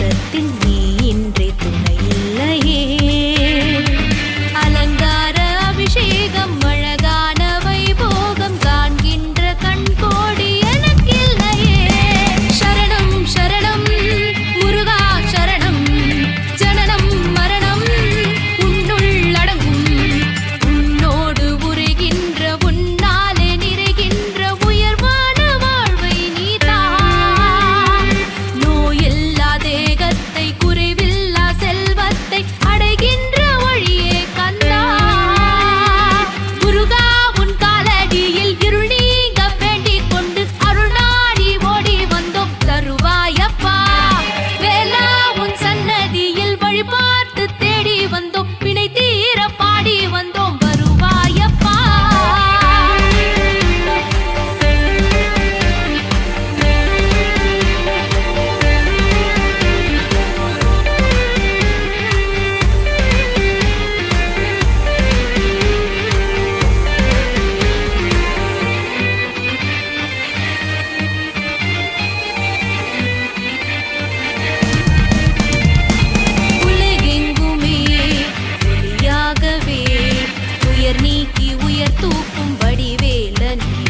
的定。தூக்கி உயர் தூக்கும் வடிவேலனே.